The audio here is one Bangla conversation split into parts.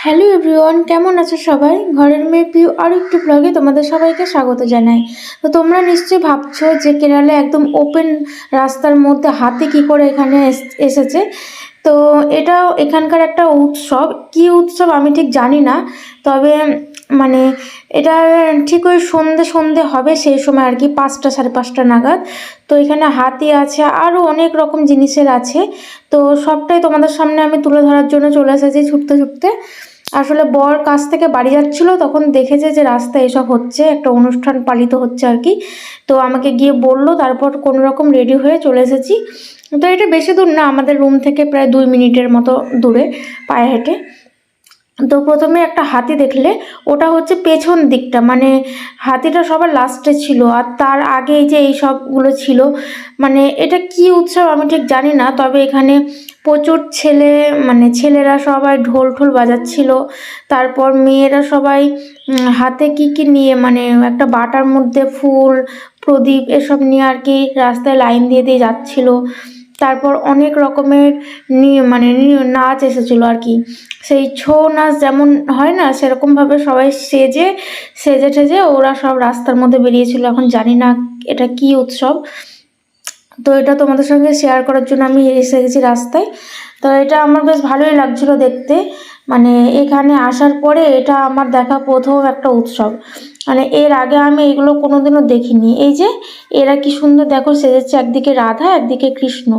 হ্যালো এভরিওয়ান কেমন আছো সবাই? ঘরের মেয়ে পিউ আরও একটু ব্লগে তোমাদের সবাইকে স্বাগত জানাই। তো তোমরা নিশ্চয়ই ভাবছ যে কেরালে একদম ওপেন রাস্তার মধ্যে হাতে কি করে এখানে এস- এসেছে? তো এটাও এখানকার একটা উৎসব। কি উৎসব আমি ঠিক জানি না, তবে মানে এটা ঠিক ওই সন্ধে সন্ধে হবে সেই সময় আর কি, পাঁচটা সাড়ে পাঁচটা নাগাদ। তো এখানে হাতি আছে আরও অনেক রকম জিনিসের আছে। তো সবটাই তোমাদের সামনে আমি তুলে ধরার জন্য চলে এসেছি ছুটতে ছুটতে। আসলে বর কাছ থেকে বাড়ি যাচ্ছিল, তখন দেখেছে যে রাস্তায় এসব হচ্ছে, একটা অনুষ্ঠান পালিত হচ্ছে আর কি। তো আমাকে গিয়ে বলল, তারপর কোনো রকম রেডি হয়ে চলে এসেছি। তো এটা বেশি দূর না, আমাদের রুম থেকে প্রায় দুই মিনিটের মতো দূরে পায়ে হেঁটে। তো প্রথমে একটা হাতি দেখলে ওটা হচ্ছে পেছন দিকটা মানে হাতিটা সবার লাস্টে ছিল আর তার আগে যে এই সবগুলো ছিল মানে এটা কি উৎসব আমি ঠিক জানি না, তবে এখানে প্রচুর ছেলে মানে ছেলেরা সবাই ঢোল ঢোল বাজাচ্ছিল, তারপর মেয়েরা সবাই হাতে কি কি নিয়ে মানে একটা বাটার মধ্যে ফুল, প্রদীপ এসব নিয়ে আর কি রাস্তায় লাইন দিয়ে দিয়ে যাচ্ছিল। তারপর অনেক রকমের মানে নাচ এসেছিল আর কি। সেই ছৌ নাচ যেমন হয় না, সেরকমভাবে সবাই সেজে সেজে টেজে ওরা সব রাস্তার মধ্যে বেরিয়েছিল। এখন জানি না এটা কি উৎসব। তো এটা তোমাদের সঙ্গে শেয়ার করার জন্য আমি এসে গেছি রাস্তায়। তো এটা আমার বেশ ভালোই লাগছিল দেখতে। মানে এখানে আসার পরে এটা আমার দেখা প্রথম একটা উৎসব। মানে এর আগে আমি এগুলো কোনোদিনও দেখিনি। এই যে, এরা কি সুন্দর দেখো সেজেছে একদিকে রাধা, একদিকে কৃষ্ণ।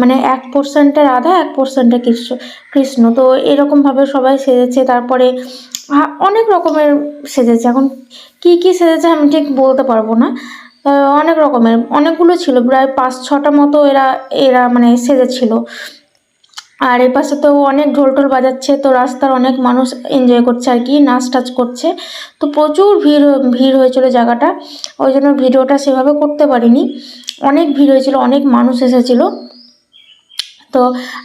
মানে এক পার্সেন্টে রাধা, এক পার্সেন্টে কৃষ্ণ কৃষ্ণ। তো এরকমভাবে সবাই সেজেছে। তারপরে অনেক রকমের সেজেছে। এখন কি কি সেজেছে আমি ঠিক বলতে পারব না। অনেক রকমের। অনেকগুলো ছিল। প্রায় পাঁচ ছটা মতো এরা এরা মানে সেজেছিল। আর এ পাশে তো অনেক ঢোল ঢোল বাজাচ্ছে, তো রাস্তার অনেক মানুষ এনজয় করছে আর কি, নাচ টাচ করছে। তো প্রচুর ভিড় ভিড় হয়েছিল জায়গাটা, ওই জন্য ভিডিওটা সেভাবে করতে পারিনি। অনেক ভিড় হয়েছিল, অনেক মানুষ এসেছিল। তো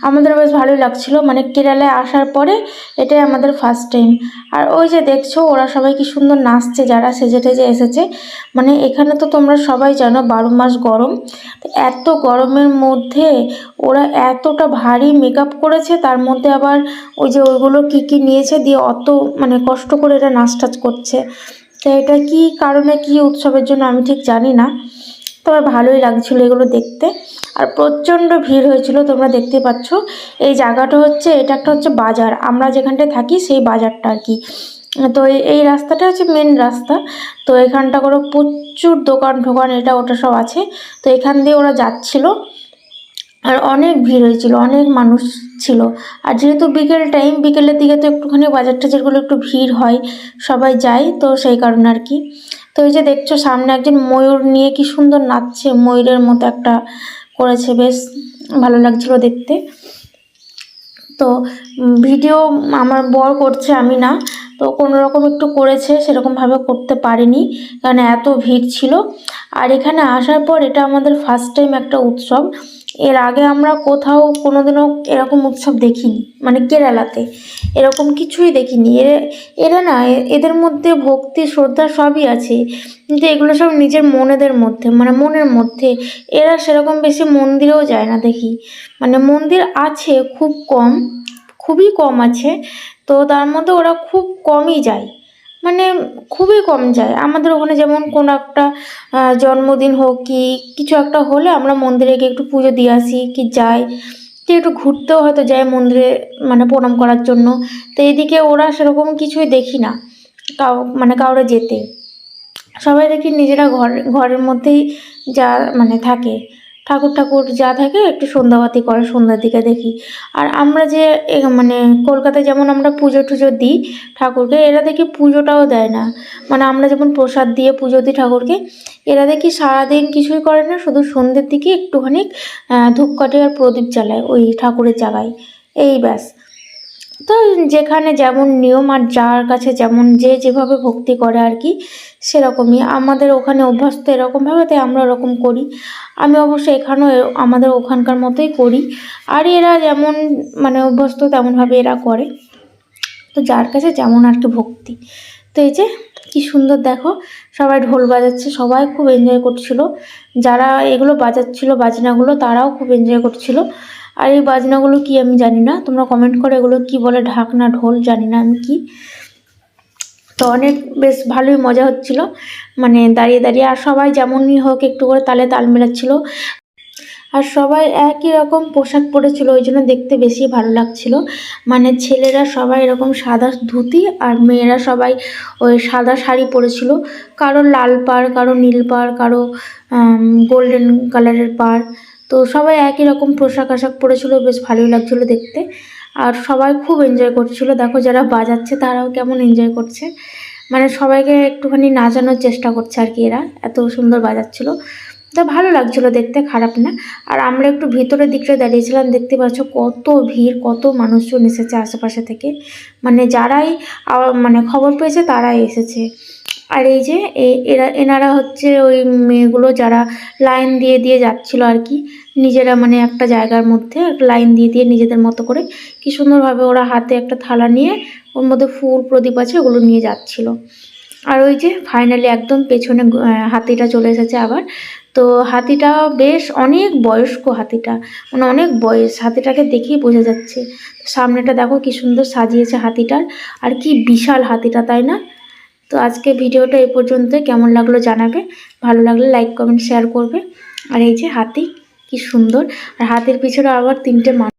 আমাদের বেশ ভালোই লাগছিল। মানে কেরালায় আসার পরে এটাই আমাদের ফার্স্ট টাইম আর ওই যে দেখছ, ওরা সবাই কি সুন্দর নাচছে, যারা সেজে টেজে এসেছে। মানে এখানে তো তোমরা সবাই জানো, বারো মাস গরম। এত গরমের মধ্যে ওরা এতটা ভারী মেকআপ করেছে, তার মধ্যে আবার ওই যে ওইগুলো কি কি নিয়েছে দিয়ে অত মানে কষ্ট করে এরা নাচ টাচ করছে। তো এটা কি কারণে, কি উৎসবের জন্য আমি ঠিক জানি না। তবে ভালোই লাগছিল এগুলো দেখতে। আর প্রচণ্ড ভিড় হয়েছিল, তোমরা দেখতে পাচ্ছ। এই জায়গাটা হচ্ছে, এটা একটা হচ্ছে বাজার। আমরা যেখানটায় থাকি সেই বাজারটা আর কি। তো এই- এই রাস্তাটা হচ্ছে মেন রাস্তা। তো এখানটা করে প্রচুর দোকান ঠোকান, এটা ওটা সব আছে। তো এখান দিয়ে ওরা যাচ্ছিল। আর অনেক ভিড় হয়েছিল, অনেক মানুষ ছিল। আর যেহেতু বিকেল টাইম বিকেলের দিকে তো একটুখানি বাজার টাজারগুলো একটু ভিড় হয়, সবাই যায়, তো সেই কারণে আর কি। তো এই যে দেখছ, সামনে একজন ময়ূর নিয়ে কি সুন্দর নাচছে, ময়ূরের মতো একটা করেছে, বেশ ভালো লাগছিল দেখতে। তো ভিডিও আমার বর করছে আমি না, তো কোনো রকম একটু করেছে সেরকমভাবে করতে পারিনি, কারণ এত ভিড় ছিল। আর এখানে আসার পর এটা আমাদের ফার্স্ট টাইম একটা উৎসব। এর আগে আমরা কোথাও কোনোদিনও এরকম উৎসব দেখিনি মানে কেরালাতে এরকম কিছুই দেখিনি। এরা এরা না এদের মধ্যে ভক্তি, শ্রদ্ধা সবই আছে, কিন্তু এগুলো সব নিজের মনেদের মধ্যে মানে মনের মধ্যে। এরা সেরকম বেশি মন্দিরেও যায় না দেখি। মানে মন্দির আছে, খুব কম, খুবই কম আছে, তো তার মধ্যে ওরা খুব কমই যায়। মানে খুবই কম যায়। আমাদের ওখানে যেমন কোনো একটা জন্মদিন হোক কি, কিছু একটা হলে আমরা মন্দিরে গিয়ে একটু পুজো দিয়ে আসি কি যাই। কি একটু ঘুরতেও হয়তো যায় মন্দিরে মানে প্রণাম করার জন্য। তো এইদিকে ওরা সেরকম কিছুই দেখি না, কাউ মানে কাউরে যেতে। সবাই দেখি নিজেরা ঘর, ঘরের মধ্যেই যা মানে থাকে। ঠাকুর ঠাকুর যা থাকে একটু সন্ধ্যাবাতি করে, সন্ধ্যার দিকে দেখি। আর আমরা যে মানে কলকাতায় যেমন আমরা পুজো টুজো দিই ঠাকুরকে, এরা দেখি পুজোটাও দেয় না। মানে আমরা যেমন প্রসাদ দিয়ে পুজো দিই ঠাকুরকে, এরা দেখি সারাদিন কিছুই করে না, শুধু সন্ধ্যের দিকে একটুখানি ধূপকাঠি আর প্রদীপ জ্বালায় ওই ঠাকুরের জায়গায়। এই ব্যাস। তো যেখানে যেমন নিয়ম আর যার কাছে যেমন যে যেভাবে ভক্তি করে আর কি, সেরকমই। আমাদের ওখানে অভ্যস্ত এরকমভাবে তাই আমরা ওরকম করি। আমি অবশ্য এখানেও আমাদের ওখানকার মতোই করি। আর এরা যেমন মানে অভ্যস্ত তেমনভাবে এরা করে। তো যার কাছে যেমন আর কি ভক্তি। তো এই যে কি সুন্দর দেখো। সবাই ঢোল বাজাচ্ছে, সবাই খুব এনজয় করছিল। যারা এগুলো বাজাচ্ছিল, বাজনাগুলো, তারাও খুব এনজয় করছিল। আর এই বাজনাগুলো কি আমি জানি না, তোমরা কমেন্ট করে এগুলো কি বলে ঢাকনা, ঢোল, জানি না আমি কি। তো অনেক বেশ ভালোই মজা হচ্ছিল। মানে দাঁড়িয়ে দাঁড়িয়ে, আর সবাই যেমনই হোক একটু করে তালে তাল মেলাচ্ছিল। আর সবাই একই রকম পোশাক পরেছিল, ওই জন্য দেখতে বেশি ভালো লাগছিল। মানে ছেলেরা সবাই এরকম সাদা ধুতি আর মেয়েরা সবাই ওই সাদা শাড়ি পরেছিল। কারও লাল পাড়, কারও নীল পাড়, কারও গোল্ডেন কালারের পাড়। তো সবাই একই রকম পোশাক আশাক পরেছিল, বেশ ভালোই লাগছিল দেখতে। আর সবাই খুব এনজয় করছিল। দেখো যারা বাজাচ্ছে তারাও কেমন এনজয় করছে। মানে সবাইকে একটুখানি নাচানোর চেষ্টা করছে আর কি এরা, এত সুন্দর বাজাচ্ছিল। তো ভালো লাগছিল দেখতে, খারাপ না। আর আমরা একটু ভিতরের দিকটা দাঁড়িয়েছিলাম, দেখতে পাচ্ছ কত ভিড়, কত মানুষজন এসেছে আশেপাশে থেকে। মানে যারাই মানে খবর পেয়েছে তারাই এসেছে। আর এই যে এরা, এনারা হচ্ছে ওই মেয়েগুলো যারা লাইন দিয়ে দিয়ে যাচ্ছিল আর কি, নিজেরা মানে একটা জায়গার মধ্যে লাইন দিয়ে দিয়ে নিজেদের মতো করে কি সুন্দরভাবে ওরা হাতে একটা থালা নিয়ে ওর মধ্যে ফুল প্রদীপ আছে ওগুলো নিয়ে যাচ্ছিল। আর ওই যে ফাইনালি একদম পেছনে হাতিটা চলে এসেছে আবার। তো হাতিটা বেশ অনেক বয়স্ক হাতিটা মানে অনেক বয়স, হাতিটাকে দেখেই বোঝা যাচ্ছে। সামনেটা দেখো কি সুন্দর সাজিয়েছে হাতিটার, আর কি বিশাল হাতিটা, তাই না? তো আজকে ভিডিওটা এই পর্যন্ত, কেমন লাগল জানাবে। ভালো লাগলে লাইক কমেন্ট শেয়ার করবে। আর এই যে হাতি, কি সুন্দর। আর হাতির পিছনে আবার তিনটে